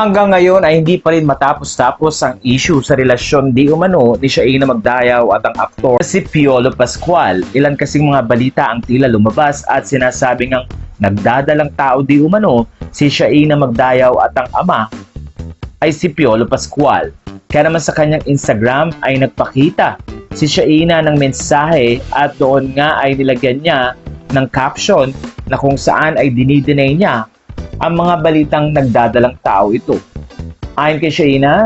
Hanggang ngayon ay hindi pa rin matapos-tapos ang issue sa relasyon di umano ni Shaina Magdayaw at ang aktor si Piolo Pascual. Ilan kasing mga balita ang tila lumabas at sinasabi ngang nagdadalang tao di umano si Shaina Magdayaw at ang ama ay si Piolo Pascual. Kaya naman sa kanyang Instagram ay nagpakita si Shaina ng mensahe at doon nga ay nilagyan niya ng caption na kung saan ay dinideny niya ang mga balitang nagdadalang tao ito. Ayon kay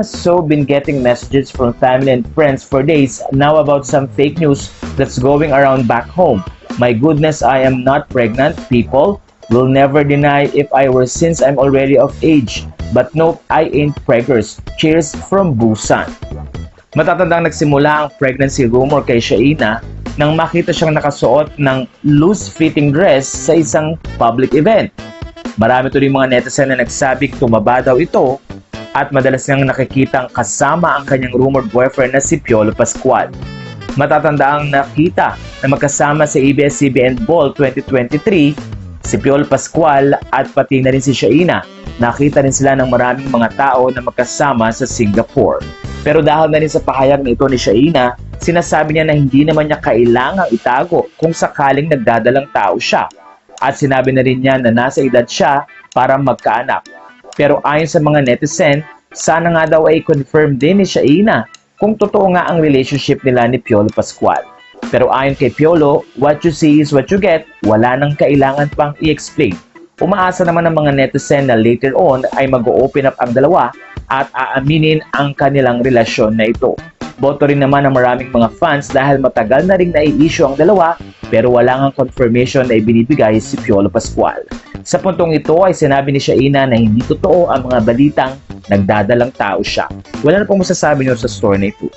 so been getting messages from family and friends for days now about some fake news that's going around back home. My goodness, I am not pregnant, people. Will never deny if I were since I'm already of age. But nope, I ain't preggers. Cheers from Busan. Matatandang nagsimula ang pregnancy rumor kay Shaina nang makita siyang nakasuot ng loose-fitting dress sa isang public event. Marami tuloy mga netizen na nagsabing tumaba daw ito at madalas niyang nakikitang kasama ang kanyang rumored boyfriend na si Piolo Pascual. Matatanda ang nakita na magkasama sa ABS-CBN Ball 2023 si Piolo Pascual at pati na rin si Shaina. Nakita rin sila ng maraming mga tao na magkasama sa Singapore. Pero dahil na rin sa pahayag na ito ni Shaina, sinasabi niya na hindi naman niya kailangang itago kung sakaling nagdadalang tao siya. At sinabi na rin niya na nasa edad siya para magkaanak. Pero ayon sa mga netizen, sana nga daw ay confirm din ni Shaina kung totoo nga ang relationship nila ni Piolo Pascual. Pero ayon kay Piolo, what you see is what you get, wala nang kailangan pang i-explain. Umaasa naman ng mga netizen na later on ay mag-open up ang dalawa at aaminin ang kanilang relasyon na ito. Boto rin naman ng maraming mga fans dahil matagal na rin nai-issue ang dalawa pero wala ngang confirmation na ibinibigay si Piolo Pascual. Sa puntong ito ay sinabi ni Shaina na hindi totoo ang mga balitang nagdadalang tao siya. Wala na pong masasabi niyo sa story na ito.